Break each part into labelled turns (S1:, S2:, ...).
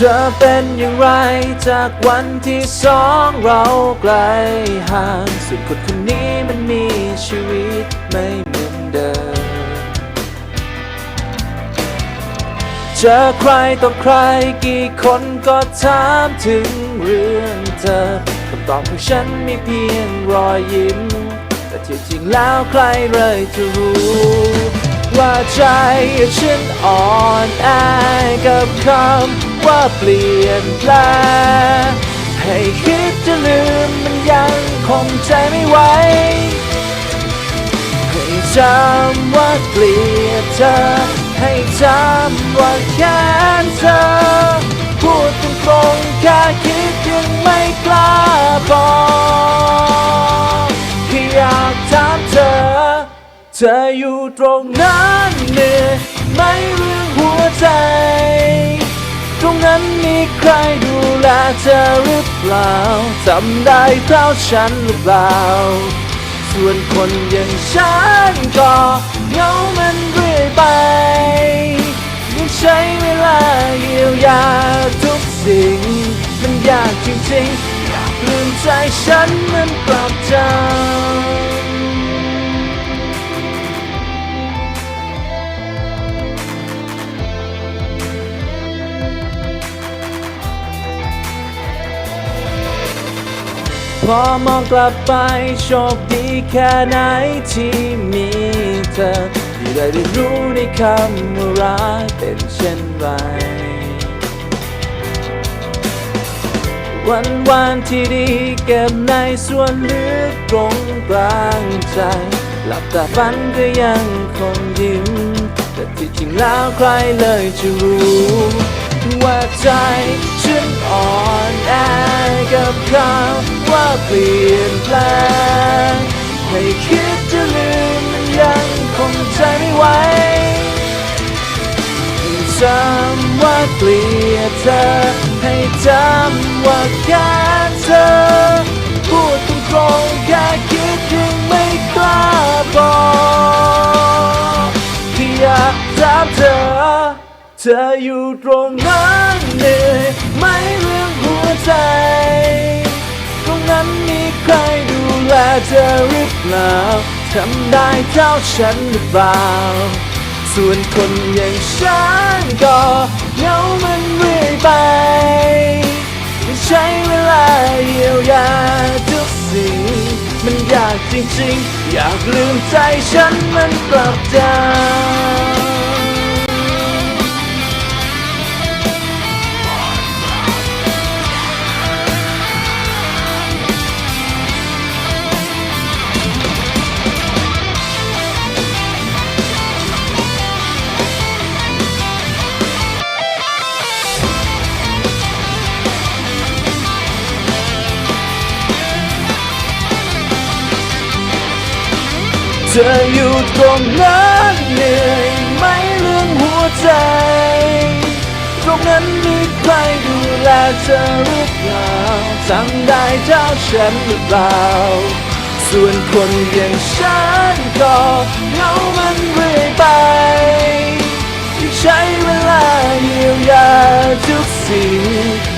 S1: เธอเป็นอย่างไรจากวันที่สองเราไกลห่างส่วนคนคนนี้มันมีชีวิตไม่เหมือนเดิมเจอใครต่อใครกี่คนก็ถามถึงเรื่องเธอคำตอบของฉันมีเพียงรอยยิ้ม แต่ที่จริงแล้วใครเลยจะรู้ว่าใจฉันอ่อนแอกับคำ เปลี่ยนแปลงให้คิดจะลืมมันยังคงใจไม่ไหวให้จำว่าเกลียดเธอ ให้จำว่าแค้นเธอ พูดตรงๆแค่คิดยังไม่กล้าบอกแค่อยากถามเธอ เธออยู่ตรงนั้นเหนื่อยไหม่เรื่องหัวใจ รงนั้นมีใครดูแลเธอหรือเปล่าจำได้เท่าฉันหรือเปล่า ส่วนคนอย่างฉันก็เหงามันเรื่อยไปยังใช้เวลาเยียวยาทุกสิ่ง มันยากจริงๆอยากลืมใจฉันนั้นกลับจ พอมองกลับไปโชคดีแค่ไหนที่มีเธอที่ได้เรียนรู้ในคำว่ารักเป็นเช่นไร วันวันที่ดีเก็บในส่วนลึกตรงกลางใจ หลับตาฝันก็ยังคงยิ้ม แต่ที่จริงแล้วใครเลยจะรู้ ว่าใจฉันอ่อนแอกับคำว่าเปลี่ยนแปลงให้คิดจะลืมมันยังคงใจไม่ไหวจำว่าเกลียดเธอ ให้จำว่าแค้นเธอ พูดตรง ธออยู่ตรงนั้นเหนื่อยไหมเรื่องหัวใจ ตรงนั้นมีใครดูแลเธอหรือเปล่าทำได้เท่าฉันหรือเปล่า ส่วนคนอย่างฉันก็เหงามันเรื่อยไปใช้เวลาเยียวยาทุกสิ่ง มันยากจริงๆ อยากลืมใจฉันมันกลับจ ออยู่ตรงนั้นเหนื่อยไหมเรื่องหัวใจ ตรงนั้นมีใครดูแลเธอหรือเปล่าจำได้เท่าฉันหรือเปล่า ส่วนคนอย่างฉันก็เหงามันเรื่อยไปใช้เวลาเยียวยาทุกสิ่ง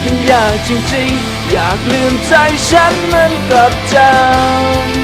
S1: มันยากจริงๆ อยากลืมใจฉันมันกลับจำ